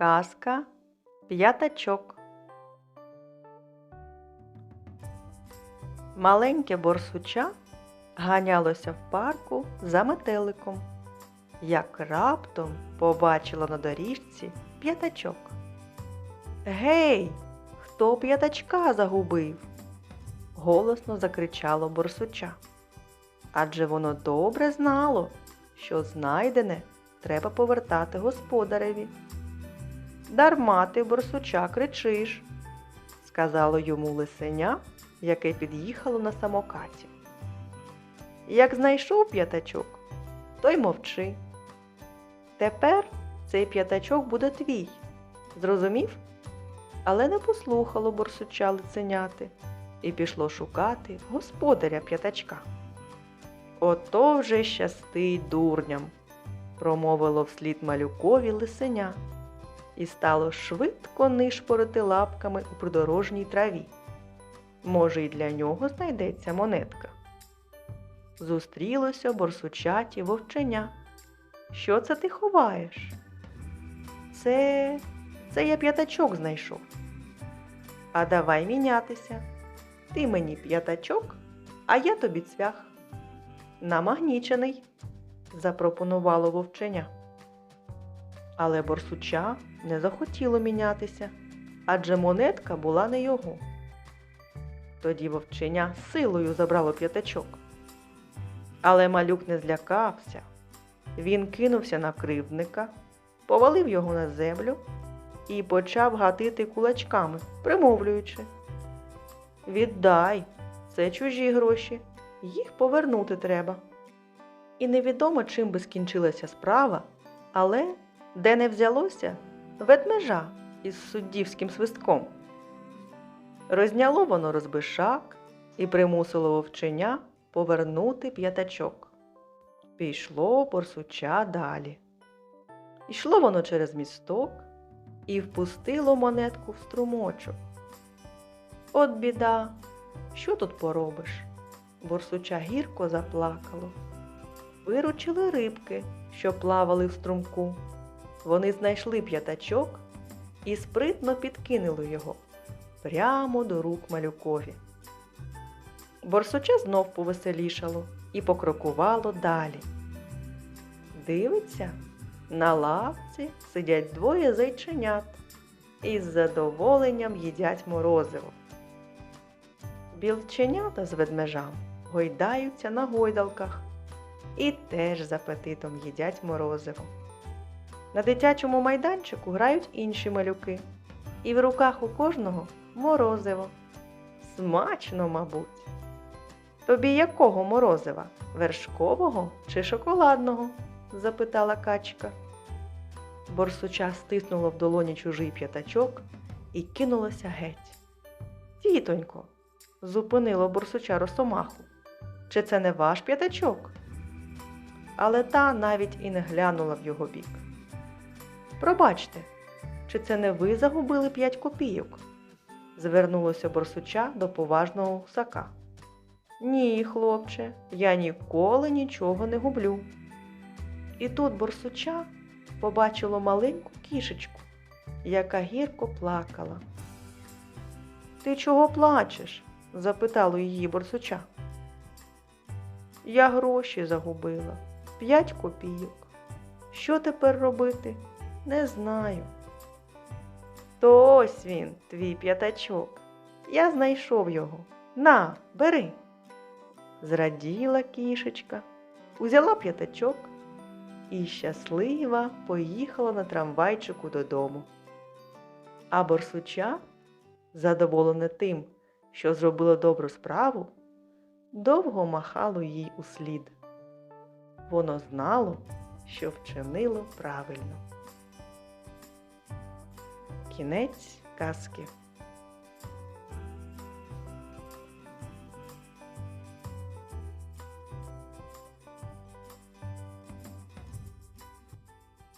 Казка П'ятачок. Маленьке борсуча ганялося в парку за метеликом, як раптом побачило на доріжці п'ятачок. Гей, хто п'ятачка загубив? голосно закричало борсуча. Адже воно добре знало, що знайдене треба повертати господареві. Дарма ти, борсуча, кричиш, сказало йому лисеня, яке під'їхало на самокаті. Як знайшов п'ятачок, то й мовчи. Тепер цей п'ятачок буде твій. Зрозумів? Але не послухало борсуча лиценяти і пішло шукати господаря п'ятачка. Ото вже щастить дурням, промовило вслід малюкові лисеня і стало швидко нишпорити лапками у придорожній траві. Може, й для нього знайдеться монетка. Зустрілося борсучаті вовченя. Що це ти ховаєш? Це. це я п'ятачок знайшов. А давай мінятися. Ти мені п'ятачок, а я тобі цвях. Намагнічений, запропонувало вовченя. Але борсуча не захотіло мінятися, адже монетка була не його. Тоді вовченя силою забрало п'ятачок. Але малюк не злякався. Він кинувся на кривдника, повалив його на землю і почав гатити кулачками, примовлюючи. Віддай, це чужі гроші, їх повернути треба. І невідомо, чим би скінчилася справа, але де не взялося ведмежа із суддівським свистком. Розняло воно розбишак і примусило вовченя повернути п'ятачок. Пішло борсуча далі. Йшло воно через місток і впустило монетку в струмочок. От біда, що тут поробиш? Борсуча гірко заплакало. Виручили рибки, що плавали в струмку. Вони знайшли п'ятачок і спритно підкинули його прямо до рук малюкові. Борсуча знов повеселішало і покрокувало далі. Дивиться, на лавці сидять двоє зайченят і з задоволенням їдять морозиво. Білченята з ведмежам гойдаються на гойдалках і теж з апетитом їдять морозиво. На дитячому майданчику грають інші малюки, і в руках у кожного морозиво. Смачно, мабуть. Тобі якого морозива? Вершкового чи шоколадного? запитала качка. Борсуча стиснула в долоні чужий п'ятачок і кинулася геть. Тітонько, зупинило борсуча росомаху. Чи це не ваш п'ятачок? Але та навіть і не глянула в його бік. Пробачте, чи це не ви загубили п'ять копійок? звернулося борсуча до поважного гусака. Ні, хлопче, я ніколи нічого не гублю. І тут борсуча побачило маленьку кішечку, яка гірко плакала. Ти чого плачеш? запитало її борсуча. Я гроші загубила, п'ять копійок. Що тепер робити? Не знаю. То ось він, твій п'ятачок. Я знайшов його. На, бери. Зраділа кішечка, узяла п'ятачок і щаслива поїхала на трамвайчику додому. А борсуча, задоволене тим, що зробила добру справу, довго махало їй услід. Воно знало, що вчинило правильно. Кінець казки.